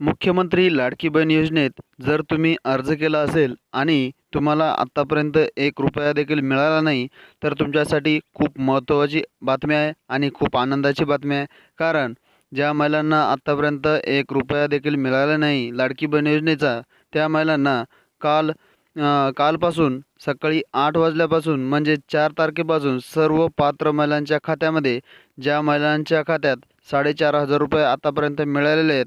मुख्यमंत्री लाडकी बहीण योजनेत जर तुम्ही अर्ज केला असेल आणि तुम्हाला आत्तापर्यंत एक रुपया देखील मिळाला नाही तर तुमच्यासाठी खूप महत्त्वाची बातमी आहे आणि खूप आनंदाची बातमी आहे. कारण ज्या महिलांना आत्तापर्यंत एक रुपया देखील मिळाला नाही लाडकी बहीण योजनेचा त्या महिलांना काल कालपासून सकाळी आठ वाजल्यापासून म्हणजे चार तारखेपासून सर्व पात्र महिलांच्या खात्यामध्ये ज्या महिलांच्या खात्यात साडेचार हजार रुपये आतापर्यंत मिळालेले आहेत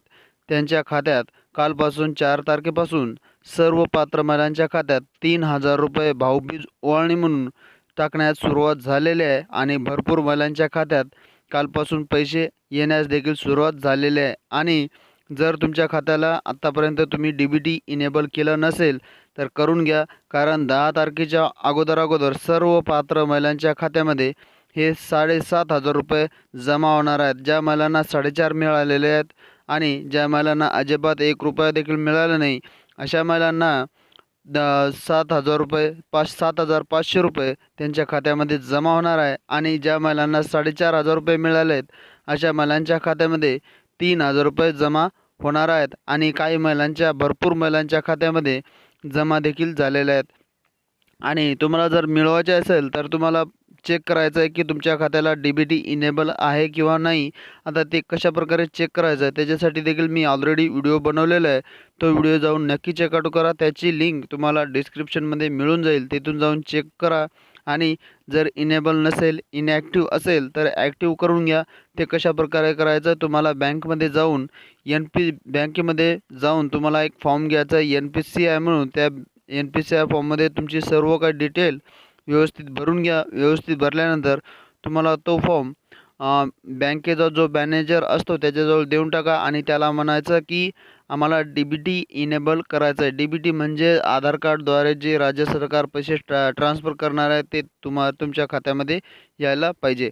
त्यांच्या खात्यात कालपासून चार तारखेपासून सर्व पात्र महिलांच्या खात्यात तीन हजार रुपये भाऊबीज ओवाळणी म्हणून टाकण्यास सुरुवात झालेली आहे आणि भरपूर महिलांच्या खात्यात कालपासून पैसे येण्यास देखील सुरुवात झालेली आहे. आणि जर तुमच्या खात्याला आत्तापर्यंत तुम्ही डी बी टी इनेबल केलं नसेल तर करून घ्या कारण दहा तारखेच्या अगोदर अगोदर सर्व पात्र महिलांच्या खात्यामध्ये हे साडेसात हजार रुपये जमा होणार आहेत. ज्या महिलांना साडेचार मिळालेले आहेत आणि ज्या महिलांना अजिबात एक रुपया देखील मिळाला नाही अशा महिलांना द सात हजार रुपये पाच सात हजार पाचशे रुपये त्यांच्या खात्यामध्ये जमा होणार आहे आणि ज्या महिलांना साडेचार हजार रुपये मिळाले आहेत अशा महिलांच्या खात्यामध्ये तीन हजार रुपये जमा होणार आहेत आणि काही महिलांच्या भरपूर महिलांच्या खात्यामध्ये जमा देखील झालेल्या आहेत. आणि तुम्हाला जर मिळवायचे असेल तर तुम्हाला चेक करायचं आहे की तुमच्या खात्याला डी बी टी इनेबल आहे किंवा नाही. आता ते कशाप्रकारे चेक करायचं आहे त्याच्यासाठी देखील मी ऑलरेडी व्हिडिओ बनवलेला आहे. तो व्हिडिओ जाऊन नक्की चेकआउट करा. त्याची लिंक तुम्हाला डिस्क्रिप्शनमध्ये मिळून जाईल. तिथून जाऊन चेक करा. आणि जर इनेबल नसेल इनॲक्टिव्ह असेल तर ॲक्टिव्ह करून घ्या. ते कशा प्रकारे करायचं तुम्हाला बँकमध्ये जाऊन एन पी बँकेमध्ये जाऊन तुम्हाला एक फॉर्म घ्यायचा आहे. एन पी सी आय म्हणून. त्या एन पी सी आय फॉर्ममध्ये तुमची सर्व काही डिटेल व्यवस्थित भरून घ्या. व्यवस्थित भरल्यानंतर तुम्हाला तो फॉर्म बँकेचा जो मॅनेजर असतो त्याच्याजवळ देऊन टाका आणि त्याला म्हणायचं की आम्हाला डी बी टी इनेबल करायचं आहे डी बी टी म्हणजे आधार कार्डद्वारे जे राज्य सरकार पैसे ट्रा ट्रान्सफर करणार आहे ते तुम्हा तुमच्या खात्यामध्ये यायला पाहिजे.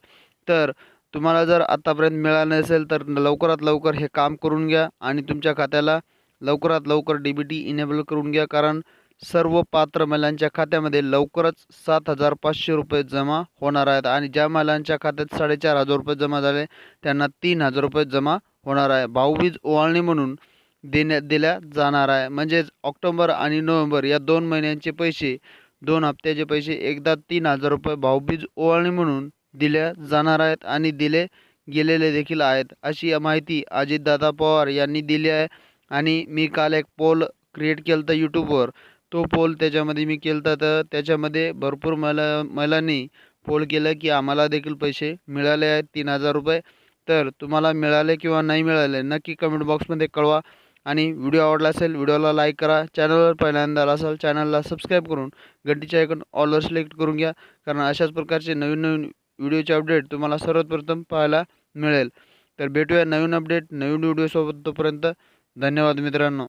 तर तुम्हाला जर आत्तापर्यंत मिळालं नसेल तर लवकरात लवकर हे काम करून घ्या आणि तुमच्या खात्याला लवकरात लवकर डी बी टी इनेबल करून घ्या. कारण सर्व पात्र महिलांच्या खात्यामध्ये लवकरच सात हजार पाचशे रुपये जमा होणार आहेत आणि ज्या महिलांच्या खात्यात साडेचार हजार रुपये जमा झाले त्यांना तीन हजार रुपये जमा होणार आहे. भाऊबीज ओवाळणी म्हणून देण्यात दिल्या जाणार आहे. म्हणजेच ऑक्टोबर आणि नोव्हेंबर या दोन महिन्यांचे पैसे दोन हप्त्याचे पैसे एकदा तीन हजार रुपये भाऊबीज ओवाळणी म्हणून दिल्या जाणार आहेत आणि दिले गेलेले देखील आहेत. अशी माहिती अजितदादा पवार यांनी दिली आहे आणि मी काल एक पोल क्रिएट केलं तर यूट्यूबवर तो पोल त्याच्यामध्ये मी केला तर त्याच्यामध्ये भरपूर मला महिलांनी पोल केलं की आम्हाला देखील पैसे मिळाले आहेत तीन हजार रुपये. तर तुम्हाला मिळाले किंवा नाही मिळाले नक्की कमेंट बॉक्समध्ये कळवा. आणि व्हिडिओ आवडला असेल व्हिडिओला लाईक करा. चॅनलवर पहिल्यांदा आला असाल चॅनलला सबस्क्राईब करून घंटीच्या आयकॉन ऑलवर सिलेक्ट करून घ्या. कारण अशाच प्रकारचे नवीन नवीन व्हिडिओचे अपडेट तुम्हाला सर्वात प्रथम पाहायला मिळेल. तर भेटूया नवीन अपडेट नवीन व्हिडिओसोबत तोपर्यंत. धन्यवाद मित्रांनो.